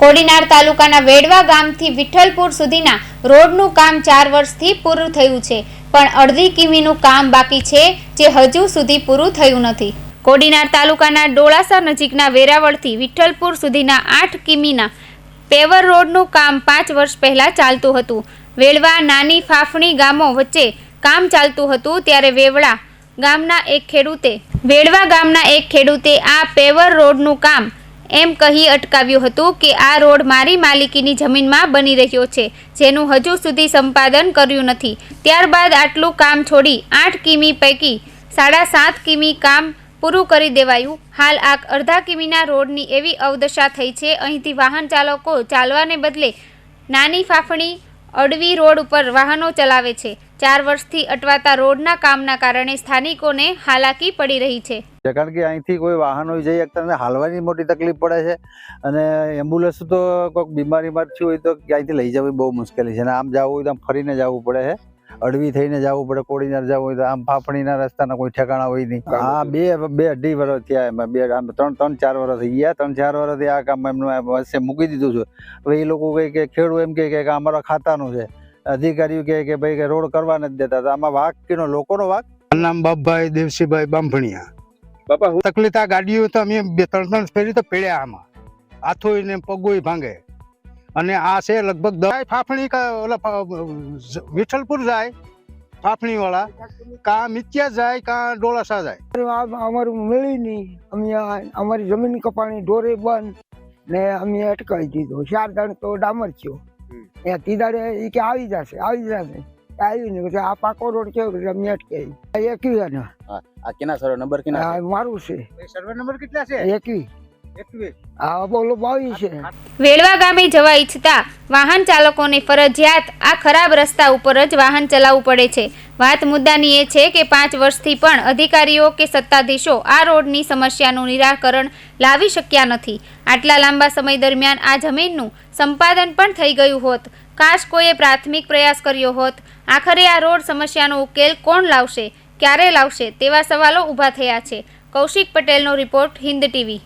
કોડીનાર તાલુકાના વેડવા ગામથી વિઠ્ઠલપુર સુધીના રોડનું કામ ચાર વર્ષથી પૂરું થયું છે. પણ અડધી કિમીનું કામ બાકી છે જે હજુ સુધી પૂરું થયું નથી. કોડીનાર તાલુકાના ડોળાસર નજીકના વેરાવળથી વિઠ્ઠલપુર સુધીના આઠ કિમીના પેવર રોડનું કામ પાંચ વર્ષ પહેલાં ચાલતું હતું. વેળવા નાની ફાફણી ગામો વચ્ચે કામ ચાલતું હતું ત્યારે વેવળા ગામના એક ખેડૂતે વેળવા ગામના એક ખેડૂતે આ પેવર રોડનું કામ એમ કહી અટકાવ્યું હતું કે આ રોડ મારી માલિકીની જમીનમાં બની રહ્યો છે, જેનું હજુ સુધી સંપાદન કર્યું નથી. ત્યારબાદ આટલું કામ છોડી આઠ કિમી પૈકી સાડા સાત કિમી કામ પૂરું કરી દેવાયું. હાલ આ અડધા કિમીના રોડની એવી અવદશા થઈ છે, અહીંથી વાહન ચાલકો ચાલવાને બદલે નાની ફાફણી અડવી રોડ ઉપર વાહનો ચલાવે છે. ચાર વર્ષથી અટવાતા રોડના કામના કારણે સ્થાનિકોને હાલાકી પડી રહી છે. કારણ કે અહીંથી કોઈ વાહનો જઈ શકતા નથી હાલવાની મોટી તકલીફ પડે છે અને એમ્બ્યુલન્સ તો કોઈક બીમારીમાં થયું હોય તો ક્યાંયથી લઈ જવી બહુ મુશ્કેલી છે. અને આમ જવું હોય તો આમ ફરીને જવું પડે છે. અડવી થઈને જવું પડે કોડીનાર જવું હોય તો આમ ફાફણીના રસ્તાના કોઈ ઠેકાણા હોય નહીં. હા બે બે અઢી વર્ષ થયા એમાં. બે આમ ત્રણ ત્રણ ચાર વર્ષ થઈ ગયા. ત્રણ ચાર વર્ષથી આ કામ એમનું વચ્ચે મૂકી દીધું છે. હવે એ લોકો કહે કે ખેડૂત એમ કહે કે અમારા ખાતાનું છે. અધિકારીઓ કહે કે ભાઈ કે રોડ કરવા નથી દેતા. તો આમાં વાક કેનો લોકોનો વાક મારું નામ બાપભાઈ દેવસીભાઈ બાંભણિયા. બાપા હું તકલીફ આ ગાડીઓ તો અમે બે ત્રણ ત્રણ ફેરી તો પડ્યા આમાં. હાથોય ને પગોય ભાંગે. અને આ છે લગભગ દવાઈ ફાફણી ઓલા વિઠ્ઠલપુર જાય ફાફણી વાળા કા મિત્યા જાય કા ડોળાસા જાય. અમારું મળી નહીં. અમે અમારી જમીન કપાણી ઢોરે બંધ ને અમે અટકાવી દીધો. ચાર દાણ તો ડામર થયો. એ તીદાડે એ કે આવી જશે આવી જશે. આવી ને પછી આ પાકો રોડ છે એટલે અમે એકવી આ કેના સર્વે નંબર કેના મારું છે. સર્વે નંબર કેટલા છે? એકવી એકવીસ આ બોલો બાવી છે. વેળવા ગામે જવા ઈચ્છતા વાહન ચાલકોને ફરજિયાત આ ખરાબ રસ્તા ઉપર જ વાહન ચલાવવું પડે છે. વાત મુદ્દાની એ છે કે પાંચ વર્ષથી પણ અધિકારીઓ કે સત્તાધીશો આ રોડની સમસ્યાનું નિરાકરણ લાવી શક્યા નથી. આટલા લાંબા સમય દરમિયાન આ જમીનનું સંપાદન પણ થઈ ગયું હોત. કાશ કોઈએ પ્રાથમિક પ્રયાસ કર્યો હોત. આખરે આ રોડ સમસ્યાનો ઉકેલ કોણ લાવશે? ક્યારે લાવશે? તેવા સવાલો ઊભા થયા છે. કૌશિક પટેલનો રિપોર્ટ હિન્દ ટીવી.